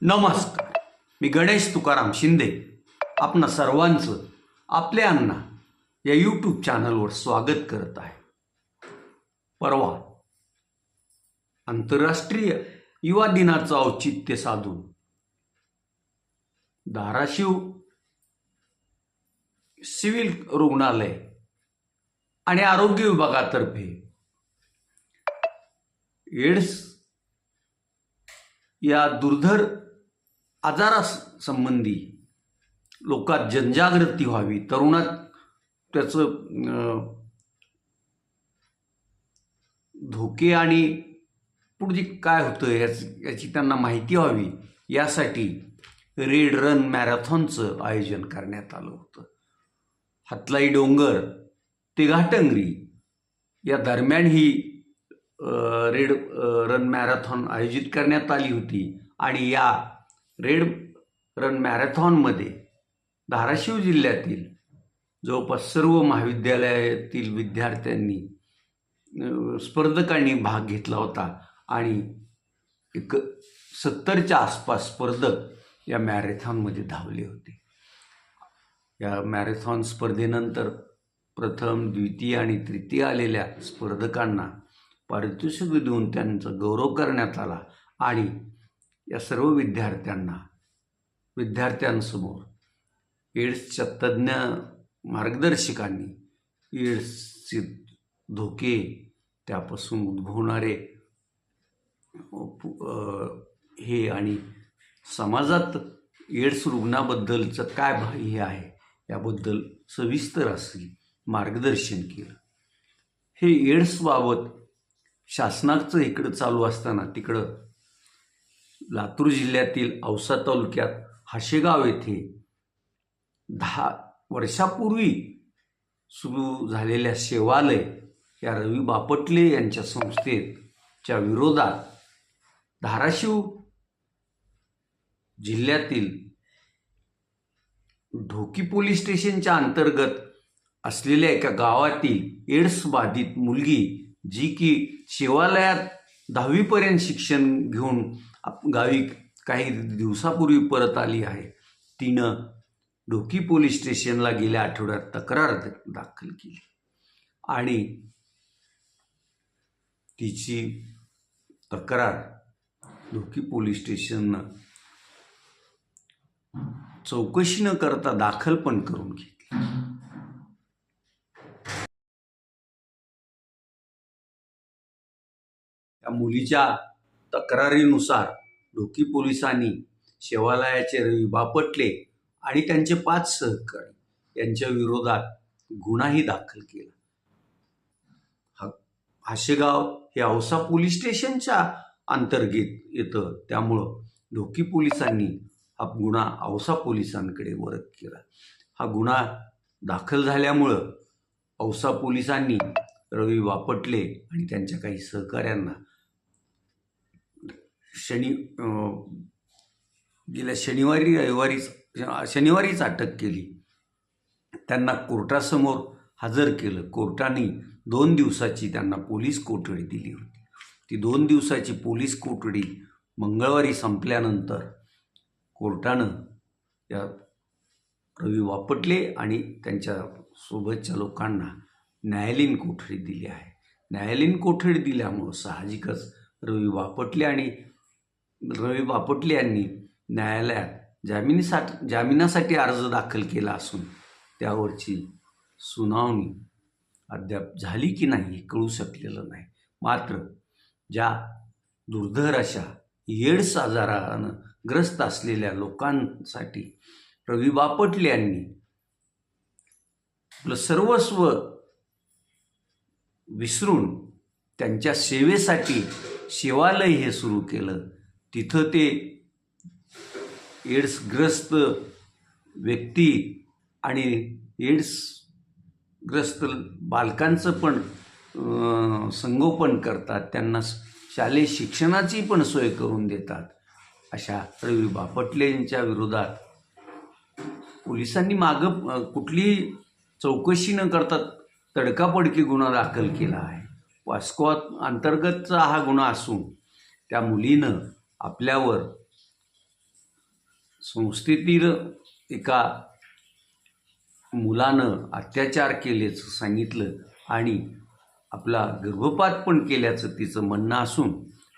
नमस्कार. मी गणेश तुकाराम शिंदे. आपणा सर्वांचं आपल्या अण्णा या यूट्यूब चॅनलवर स्वागत करत आहे. परवा आंतरराष्ट्रीय युवा दिनाचं औचित्य साधून धाराशिव सिव्हिल रुग्णालय आणि आरोग्य विभागातर्फे एड्स या दुर्धर आजारासंबंधी लोकात जनजागृती व्हावी तरुणात त्याचं धोके आणि पुढे काय होतं याच याची त्यांना माहिती व्हावी यासाठी रेड रन मॅरेथॉनचं आयोजन करण्यात आलं होतं. हातलाई डोंगर ते घाटंगरी या दरम्यान ही रेड रन मॅरेथॉन आयोजित करण्यात आली होती आणि या रेड रन मॅरेथॉनमध्ये धाराशिव जिल्ह्यातील जवळपास सर्व महाविद्यालयातील विद्यार्थ्यांनी स्पर्धकांनी भाग घेतला होता आणि एक सत्तरच्या आसपास स्पर्धक या मॅरेथॉनमध्ये धावले होते. या मॅरेथॉन स्पर्धेनंतर प्रथम द्वितीय आणि तृतीय आलेल्या स्पर्धकांना पारितोषिक देऊन त्यांचा गौरव करण्यात आला आणि या सर्व विद्यार्थ्यांना विद्यार्थ्यांसमोर एड्सच्या तज्ज्ञ मार्गदर्शकांनी एड्सचे धोके त्यापासून उद्भवणारे पु- हे आणि समाजात एड्स रुग्णाबद्दलचं काय हे आहे याबद्दल सविस्तर असे मार्गदर्शन केलं. हे एड्सबाबत शासनाचं इकडं चालू असताना तिकडं लातूर जिल्ह्यातील औसा तालुक्यात हाशेगाव येथे दहा वर्षापूर्वी सुरू झालेल्या सेवालय या रवी बापटले यांच्या संस्थेच्या विरोधात धाराशिव जिल्ह्यातील ढोकी पोलीस स्टेशनच्या अंतर्गत असलेल्या एका गावातील एड्स बाधित मुलगी जी की शिवालयात दहावीपर्यंत शिक्षण घेऊन आप- गावी काही दिवसापूर्वी परत आली आहे. तिनं ढोकी पोलीस स्टेशनला गेल्या आठवड्यात तक्रार दाखल केली. आणि तिची तक्रार ढोकी पोलीस स्टेशननं चौकशी न करता दाखल पण करून घेतली. त्या मुलीच्या तक्रारीनुसार ढोकी पोलिसांनी शेवालयाचे रवी बापटले आणि त्यांचे पाच सहकारी यांच्या विरोधात गुन्हाही दाखल केला. हा हे औसा पोलीस स्टेशनच्या अंतर्गत येतं. त्यामुळं ढोकी पोलिसांनी हा गुन्हा औसा पोलिसांकडे वर्ग केला. हा गुन्हा दाखल झाल्यामुळं औसा पोलिसांनी रवी वापटले आणि त्यांच्या काही सहकाऱ्यांना शनी गेल्या शनिवारी रविवारीच शनिवारीच अटक केली. त्यांना कोर्टासमोर हजर केलं. कोर्टाने दोन दिवसाची त्यांना पोलीस कोठडी दिली होती. ती दोन दिवसाची पोलीस कोठडी मंगळवारी संपल्यानंतर कोर्टानं या रवी वापटले आणि त्यांच्या सोबतच्या लोकांना न्यायालयीन कोठडी दिली आहे. न्यायालयीन कोठडी दिल्यामुळं साहजिकच रवी वापटले आणि रवी बापटले यांनी न्यायालयात जामिनीसाठी जामिनासाठी अर्ज दाखल केला असून त्यावरची सुनावणी अद्याप झाली की नाही हे कळू शकलेलं नाही. मात्र ज्या दुर्धर अशा एड्स आजारानं ग्रस्त असलेल्या लोकांसाठी रवी बापटले यांनी आपलं सर्वस्व विसरून त्यांच्या सेवेसाठी सेवालय हे सुरू केलं तिथं ते एड्सग्रस्त व्यक्ती आणि एड्सग्रस्त बालकांचं पण संगोपन करतात. त्यांना शालेय शिक्षणाची पण सोय करून देतात. अशा रवी बापटले यांच्या विरोधात पोलिसांनी मागं कुठलीही चौकशी न करता तडकापडकी गुन्हा दाखल केला आहे. वास्को अंतर्गतचा हा गुन्हा असून त्या मुलीनं आपल्यावर संस्थेतील एका मुलानं अत्याचार केल्याचं सांगितलं आणि आपला गर्भपात पण केल्याचं तिचं म्हणणं असून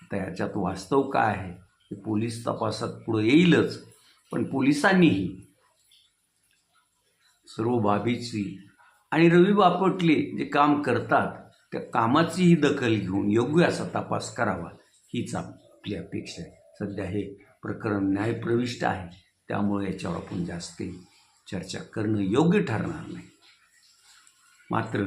आता याच्यात वास्तव काय आहे हे पोलीस तपासात पुढं येईलच. पण पोलिसांनीही सर्व बाबीची आणि रवी बापटले जे काम करतात त्या कामाचीही दखल घेऊन योग्य असा तपास करावा हीच आपली अपेक्षा आहे. सध्या हे प्रकरण न्यायप्रविष्ट आहे. त्यामुळे याच्यावर आपण जास्त चर्चा करणं योग्य ठरणार नाही. मात्र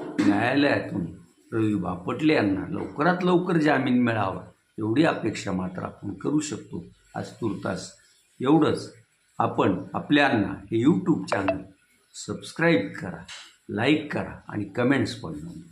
न्यायालयातून रवी बापटले यांना लवकरात लवकर जामीन मिळावा एवढी अपेक्षा मात्र आपण करू शकतो आज तुर्तास. एवढंच. आपण आपल्यांना हे यूट्यूब चॅनल सबस्क्राईब करा लाईक करा आणि कमेंट्स पण नोंदवा.